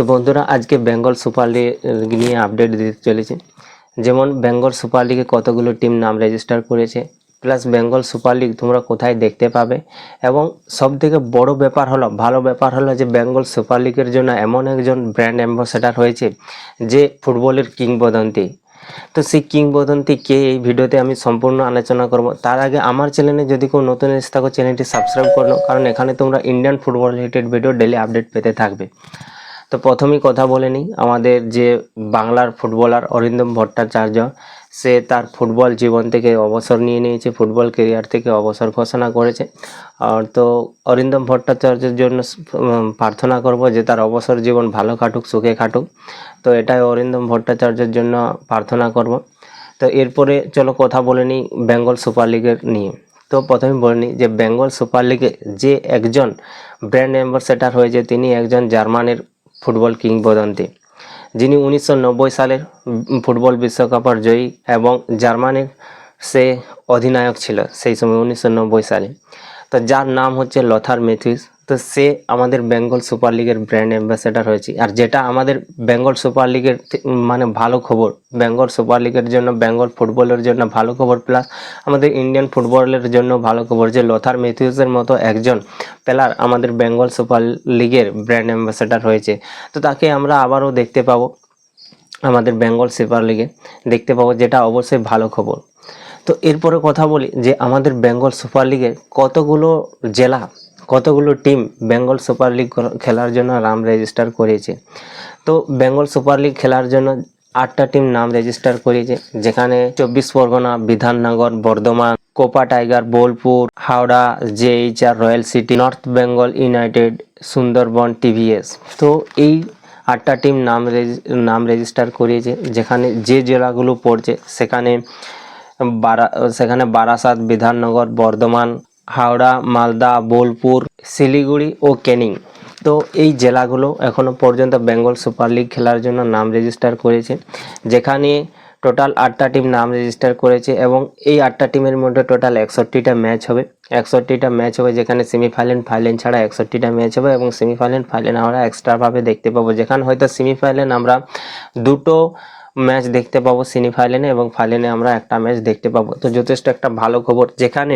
তো বন্ধুরা, আজকে বেঙ্গল সুপার লিগ নিয়ে আপডেট দিতে চলেছি। যেমন বেঙ্গল সুপার লিগে কতগুলো টিম নাম রেজিস্টার করেছে প্লাস বেঙ্গল সুপার লিগ তোমরা কোথায় দেখতে পাবে, এবং সব থেকে বড় ব্যাপার হলো, ভালো ব্যাপার হলো যে বেঙ্গল সুপার লিগের জন্য এমন একজন ব্র্যান্ড অ্যাম্বাসেডার হয়েছে, যে ফুটবলের কিংবদন্তি। তো সেই কিংবদন্তি কে, এই ভিডিওতে আমি সম্পূর্ণ আলোচনা করব। তার আগে আমার চ্যানেলে যদি কেউ নতুন এসে থাকো, চ্যানেলটি সাবস্ক্রাইব করো কারণ এখানে তোমরা Indian football related video daily update পেতে থাকবে। তো প্রথমেই কথা বলে নিই, আমাদের যে বাংলার ফুটবলার অরিন্দম ভট্টাচার্য, সে তার ফুটবল জীবন থেকে অবসর নিয়ে নিয়েছে, ফুটবল কেরিয়ার থেকে অবসর ঘোষণা করেছে। আর তো অরিন্দম ভট্টাচার্যের জন্য প্রার্থনা করব যে তার অবসর জীবন ভালো কাটুক, সুখে কাটুক। তো এটাই অরিন্দম ভট্টাচার্যের জন্য প্রার্থনা করব। তো এরপরে চলো কথা বলে নিই বেঙ্গল সুপার লিগের নিয়ে। তো প্রথমে বলে নিই যে বেঙ্গল সুপার লিগে যে একজন ব্র্যান্ড অ্যাম্বাসেডার হয়েছে, তিনি একজন জার্মানের ফুটবল কিংবদন্তি। যিনি উনিশশো নব্বই সালের ফুটবল বিশ্বকাপের জয়ী এবং জার্মানির সে অধিনায়ক ছিল সেই সময় উনিশশো নব্বই সালে। তো যার নাম হচ্ছে লথার মেথিউস। তো সে আমাদের বেঙ্গল সুপার লিগের ব্র্যান্ড অ্যাম্বাসেডার হয়েছে। আর যেটা আমাদের বেঙ্গল সুপার লিগের মানে ভালো খবর, বেঙ্গল সুপার লিগের জন্য, বেঙ্গল ফুটবলের জন্য ভালো খবর, প্লাস আমাদের ইন্ডিয়ান ফুটবলের জন্য ভালো খবর যে লথার মেথিউসের মতো একজন প্লেয়ার আমাদের বেঙ্গল সুপার লিগের ব্র্যান্ড অ্যাম্বাসেডার হয়েছে। তো তাকে আমরা আবারও দেখতে পাবো আমাদের বেঙ্গল সুপার লিগে, দেখতে পাবো যেটা অবশ্যই ভালো খবর। তো এরপরে কথা বলি যে আমাদের বেঙ্গল সুপার লিগে কতগুলো জেলা কতগুলো টিম বেঙ্গল সুপার লিগ খেলার জন্য নাম রেজিস্টার করেছে? তো বেঙ্গল সুপার লিগ খেলার জন্য আটটা টিম নাম রেজিস্টার করেছে। যেখানে Chabbish Pargana, Bidhannagar, Bardhaman, Copa tiger, Bolpur, Howrah, JHR, royal city, north Bengal united, Sundarban, TVS. তো এই আটটা টিম নাম নাম রেজিস্টার করিয়েছে যেখানে যে জেলাগুলো পড়ছে, সেখানে বারা, সেখানে বারাসাত, বিধাননগর, বর্ধমান হাওড়া, মালদা, বোলপুর, শিলিগুড়ি ও ক্যানিং তো এই জেলাগুলো এখনও পর্যন্ত বেঙ্গল সুপার লিগ খেলার জন্য নাম রেজিস্টার করেছে, যেখানে টোটাল আটটা টিম নাম রেজিস্টার করেছে এবং এই আটটা টিমের মধ্যে টোটাল একষট্টিটা ম্যাচ হবে। একষট্টিটা ম্যাচ হবে যেখানে সেমিফাইনাল ফাইনাল ছাড়া একষট্টিটা ম্যাচ হবে এবং সেমিফাইনাল ফাইনাল আমরা এক্সট্রাভাবে দেখতে পাবো। যেখানে হয়তো সেমিফাইনাল আমরা দুটো ম্যাচ দেখতে পাবো সেমিফাইনালে এবং ফাইনালে আমরা একটা ম্যাচ দেখতে পাবো। তো যথেষ্ট একটা ভালো খবর, যেখানে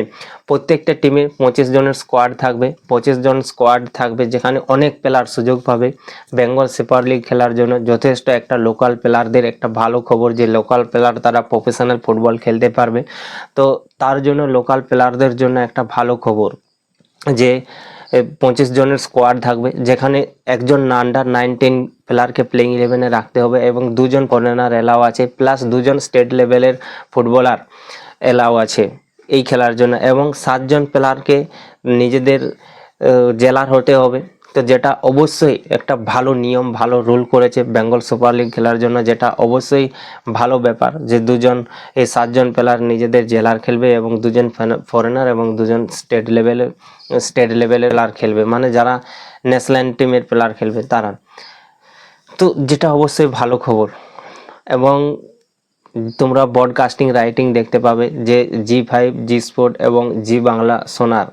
প্রত্যেকটা টিমে পঁচিশ জনের স্কোয়াড থাকবে। পঁচিশ জন স্কোয়াড থাকবে যেখানে অনেক প্লেয়ার সুযোগ পাবে। বেঙ্গল সুপার লিগ খেলার জন্য যথেষ্ট একটা লোকাল প্লেয়ারদের একটা ভালো খবর যে লোকাল প্লেয়ার তারা প্রফেশনাল ফুটবল খেলতে পারবে। তো তার জন্য লোকাল প্লেয়ারদের জন্য একটা ভালো খবর যে পঁচিশ জনের স্কোয়াড থাকবে, যেখানে একজন আন্ডার নাইনটিন প্লেয়ারকে প্লেইং ইলেভেনে রাখতে হবে এবং দুজন কর্নার এলাও আছে প্লাস দুজন স্টেট লেভেলের ফুটবলার এলাও আছে এই খেলার জন্য এবং সাতজন প্লেয়ারকে নিজেদের জেলার হতে হবে। তো যেটা অবশ্যই একটা ভালো নিয়ম, ভালো রুল করেছে বেঙ্গল সুপার লিগ খেলার জন্য, যেটা অবশ্যই ভালো ব্যাপার যে দুজন, এই সাতজন প্লেয়ার নিজেদের জেলার খেলবে এবং দুজন ফরেনার এবং দুজন স্টেট লেভেলের স্টেট লেভেলের প্লেয়ার খেলবে। মানে যারা ন্যাশনাল টিমের প্লেয়ার খেলবে তারা। তো যেটা অবশ্যই ভালো খবর। এবং তোমরা ব্রডকাস্টিং রাইটিং দেখতে পাবে যে জি ফাইভ জি স্পোর্ট এবং জি বাংলা সোনার।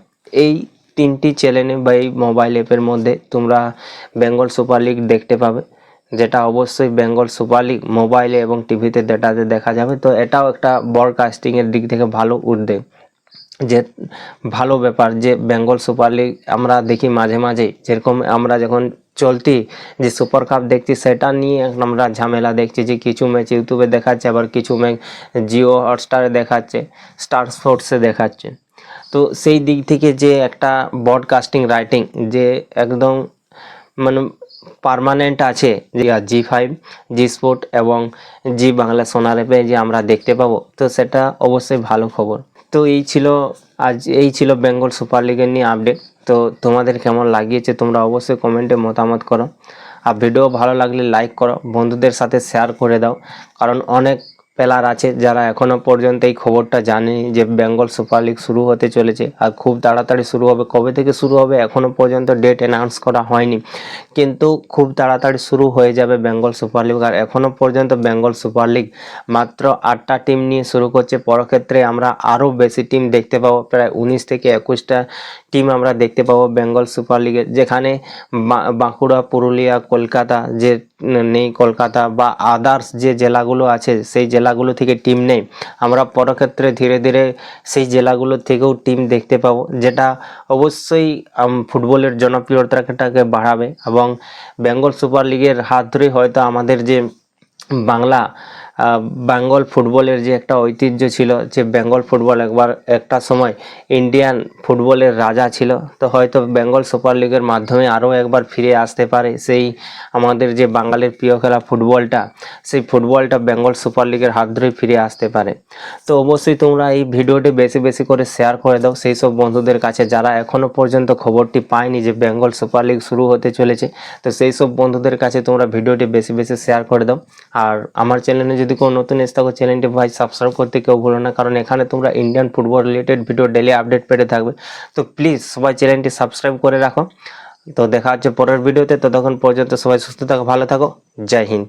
এই তিনটি চ্যানেলে বা এই মোবাইল অ্যাপের মধ্যে তোমরা বেঙ্গল সুপার লিগ দেখতে পাবে। যেটা অবশ্যই বেঙ্গল সুপার লিগ মোবাইলে এবং টিভিতে ডেটাতে দেখা যাবে। তো এটাও একটা ব্রডকাস্টিংয়ের দিক থেকে ভালো উদ্যোগ। যে ভালো ব্যাপার যে বেঙ্গল সুপার লিগ আমরা দেখি মাঝে মাঝে। যেরকম আমরা যখন চলতি যে সুপার কাপ দেখছি, সেটা নিয়ে আমরা ঝামেলা দেখছি যে কিছু ম্যাচ ইউটিউবে দেখাচ্ছে, আবার কিছু ম্যাচ জিও হটস্টারে দেখাচ্ছে স্টার স্পোর্টসে দেখাচ্ছে। তো সেই দিক থেকে যে একটা ব্রডকাস্টিং রাইটিং যে একদম মানে পার্মানেন্ট আছে, যে জি ফাইভ জি স্পোর্ট এবং জি বাংলা সোনার অ্যাপে যে আমরা দেখতে পাবো, তো সেটা অবশ্যই ভালো খবর। তো এই ছিল আজ, এই ছিল বেঙ্গল সুপার লিগের নিয়ে আপডেট তো তোমাদের কেমন লাগিয়েছে তোমরা অবশ্যই কমেন্টে মতামত করো। আর ভিডিও ভালো লাগলে লাইক করো, বন্ধুদের সাথে শেয়ার করে দাও। কারণ অনেক প্লেয়ার আছে, যারা এখনও পর্যন্ত এই খবরটা জানেনি যে বেঙ্গল সুপার লিগ শুরু হতে চলেছে আর খুব তাড়াতাড়ি শুরু হবে। কবে থেকে শুরু হবে এখনও পর্যন্ত ডেট অ্যানাউন্স করা হয়নি। কিন্তু খুব তাড়াতাড়ি শুরু হয়ে যাবে বেঙ্গল সুপার লিগ আর এখনও পর্যন্ত বেঙ্গল সুপার লিগ মাত্র আটটা টিম নিয়ে শুরু করছে। পরক্ষেত্রে আমরা আরও বেশি টিম দেখতে পাবো। প্রায় উনিশ থেকে একুশটা টিম আমরা দেখতে পাবো বেঙ্গল সুপার লিগে, যেখানে বাঁকুড়া, পুরুলিয়া, কলকাতা যে নেই কলকাতা বা আদার্স যে জেলাগুলো আছে, সেই জেলাগুলো থেকে টিম নেই। আমরা পরক্ষেত্রে ধীরে ধীরে সেই জেলাগুলো থেকেও টিম দেখতে পাবো, যেটা অবশ্যই ফুটবলের জনপ্রিয়তাটাকে বাড়াবে এবং বেঙ্গল সুপার লিগের হাত ধরে হয়তো আমাদের যে বাংলা বেঙ্গল ফুটবলের যে একটা ঐতিহ্য ছিল, যে বেঙ্গল ফুটবল একবার একটা সময় ইন্ডিয়ান ফুটবলের রাজা ছিল, তো হয়তো বেঙ্গল সুপার লিগের মাধ্যমে আরও একবার ফিরে আসতে পারে সেই আমাদের যে বাঙালির প্রিয় খেলা ফুটবলটা, সেই ফুটবলটা বেঙ্গল সুপার লিগের হাত ধরে ফিরে আসতে পারে। তো অবশ্যই তোমরা এই ভিডিওটি বেশি বেশি করে শেয়ার করে দাও, সেই সব বন্ধুদের কাছে যারা এখনও পর্যন্ত খবরটি পায়নি যে বেঙ্গল সুপার লিগ শুরু হতে চলেছে, তো সেই সব বন্ধুদের কাছে তোমরা ভিডিওটি বেশি বেশি শেয়ার করে দাও। আর আমার চ্যানেলে যদি কোনো নতুন এসে থাকো চ্যানেলটি ভাই সাবস্ক্রাইব করতে কেউ ভুলো না, কারণ এখানে তোমরা Indian football related video daily update পেতে থাকবে। তো প্লিজ সবাই চ্যানেলটি সাবস্ক্রাইব করে রাখো। তো দেখা হচ্ছে পরের ভিডিওতে ততক্ষণ পর্যন্ত সবাই সুস্থ থাকো, ভালো থাকো। জয় হিন্দ।